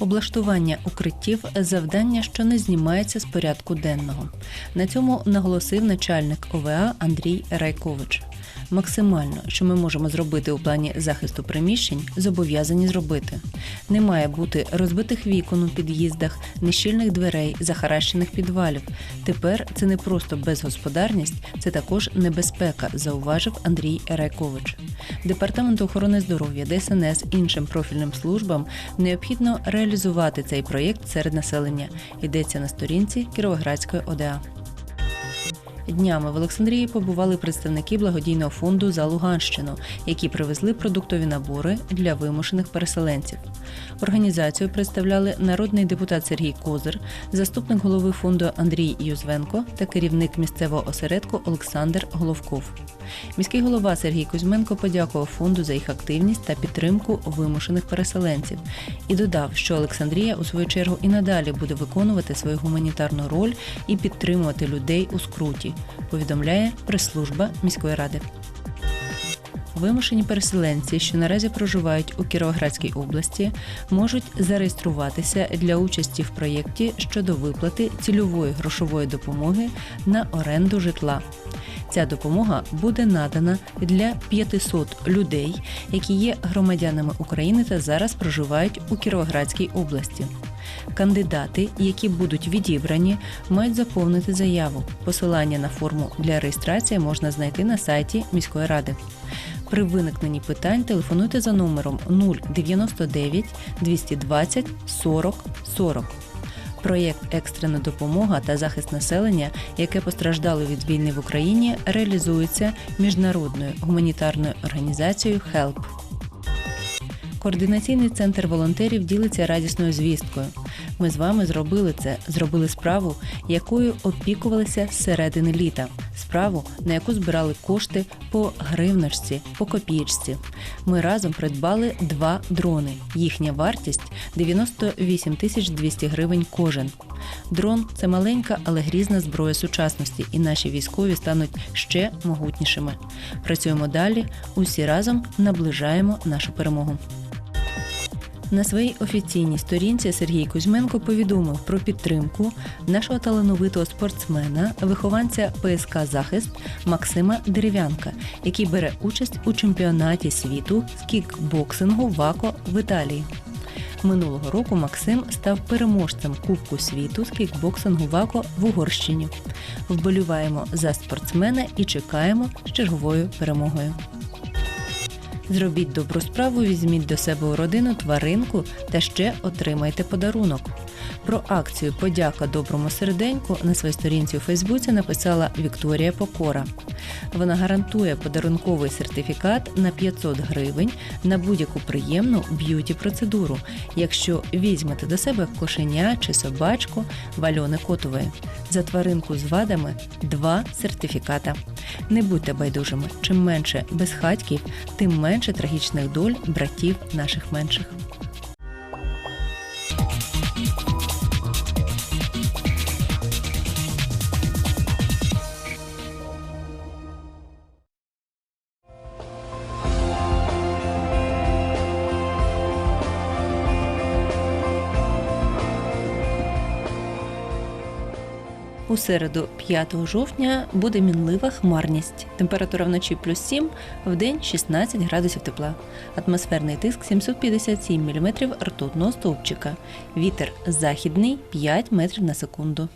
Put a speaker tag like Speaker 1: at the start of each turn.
Speaker 1: Облаштування укриттів завдання, що не знімається з порядку денного. На цьому наголосив начальник ОВА Андрій Райкович. Максимально, що ми можемо зробити у плані захисту приміщень, зобов'язані зробити. Не має бути розбитих вікон у під'їздах, нещільних дверей, захаращених підвалів. Тепер це не просто безгосподарність, це також небезпека, зауважив Андрій Райкович. Департаменту охорони здоров'я, ДСНС іншим профільним службам необхідно реалізувати цей проєкт серед населення. Йдеться на сторінці Кіровоградської ОДА. Днями в Олександрії побували представники благодійного фонду за Луганщину, які привезли продуктові набори для вимушених переселенців. Організацію представляли народний депутат Сергій Козир, заступник голови фонду Андрій Юзвенко та керівник місцевого осередку Олександр Головков. Міський голова Сергій Кузьменко подякував фонду за їх активність та підтримку вимушених переселенців і додав, що Олександрія у свою чергу і надалі буде виконувати свою гуманітарну роль і підтримувати людей у скруті. Повідомляє прес-служба міської ради. Вимушені переселенці, що наразі проживають у Кіровоградській області, можуть зареєструватися для участі в проєкті щодо виплати цільової грошової допомоги на оренду житла. Ця допомога буде надана для 500 людей, які є громадянами України та зараз проживають у Кіровоградській області. Кандидати, які будуть відібрані, мають заповнити заяву. Посилання на форму для реєстрації можна знайти на сайті міської ради. При виникненні питань телефонуйте за номером 099 220 40 40. Проєкт Екстрена допомога та захист населення, яке постраждало від війни в Україні, реалізується міжнародною гуманітарною організацією HELP. Координаційний центр волонтерів ділиться радісною звісткою. Ми з вами зробили це, зробили справу, якою опікувалися з середини літа. Справу, на яку збирали кошти по гривнашці, по копієчці. Ми разом придбали два дрони. Їхня вартість 98 тисяч 200 гривень кожен. Дрон це маленька, але грізна зброя сучасності, і наші військові стануть ще могутнішими. Працюємо далі. Усі разом наближаємо нашу перемогу. На своїй офіційній сторінці Сергій Кузьменко повідомив про підтримку нашого талановитого спортсмена, вихованця ПСК Захист Максима Дерев'янка, який бере участь у чемпіонаті світу з кікбоксингу ВАКО в Італії. Минулого року Максим став переможцем Кубку світу з кікбоксингу ВАКО в Угорщині. Вболіваємо за спортсмена і чекаємо з черговою перемогою. Зробіть добру справу, візьміть до себе у родину тваринку та ще отримайте подарунок. Про акцію Подяка доброму серденьку на своїй сторінці у Фейсбуці написала Вікторія Покора. Вона гарантує подарунковий сертифікат на 500 гривень на будь-яку приємну б'юті процедуру, якщо візьмете до себе кошеня чи собачку вальони котової. За тваринку з вадами два сертифіката. Не будьте байдужими. Чим менше безхатьків, тим менше трагічних доль братів наших менших. У середу, 5 жовтня, буде мінлива хмарність. Температура вночі плюс 7, в день 16 градусів тепла. Атмосферний тиск 757 мм ртутного стовпчика. Вітер західний 5 метрів на секунду.